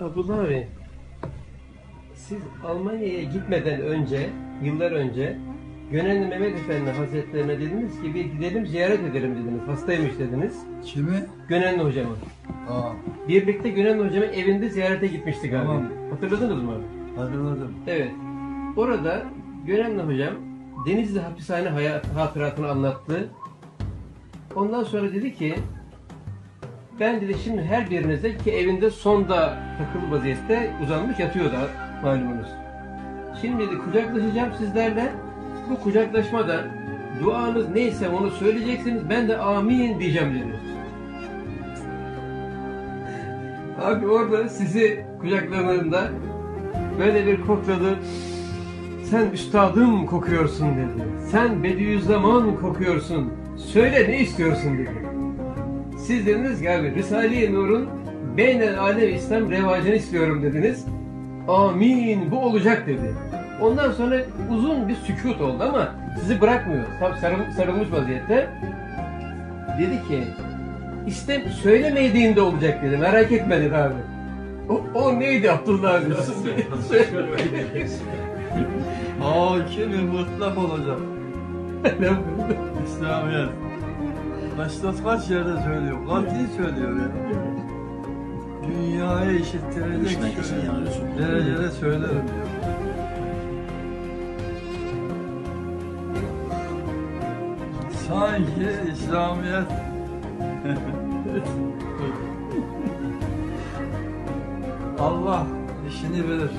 Abdullah abi, siz Almanya'ya gitmeden önce, yıllar önce Gönenli Mehmet Efendi Hazretlerine dediniz ki bir gidelim ziyaret edelim dediniz. Hastaymış dediniz. Kimi? Gönenli hocamı. Aa, Birlikte Gönenli hocamın evinde ziyarete gitmiştik abi. Tamam. Hatırladınız mı? hatırladım. Evet. Orada Gönenli hocam Denizli hapishane hayat, hatıratını anlattı. Ondan sonra dedi ki ben dedi şimdi her birinize ki evinde sonda takılı vaziyette uzanmış yatıyor da malumunuz. Şimdi dedi kucaklaşacağım sizlerle. Bu kucaklaşmada duanız neyse onu söyleyeceksiniz. Ben de amin diyeceğim dedi. Abi orada sizi kucaklarında böyle bir kokladı. Sen üstadım kokuyorsun dedi. Sen Bediüzzaman kokuyorsun. Söyle ne istiyorsun dedi. Siz dediniz ki abi Risale-i Nur'un Beynel Alem İslam revacını istiyorum dediniz. Amin bu olacak dedi. Ondan sonra uzun bir sükut oldu ama sizi bırakmıyor. Tam sarıl- sarılmış vaziyette. Dedi ki İstem söylemediğinde olacak dedi. Merak etme dedi abi. O, o neydi Abdullah abi? Hakimi mutlak olacak. İslamiyet. Başta kaç yerde söylüyor. Katil söylüyor ya. Düşmek için yani Resul. derecede söylerim diyor. Sanki İslamiyet Allah işini bilir.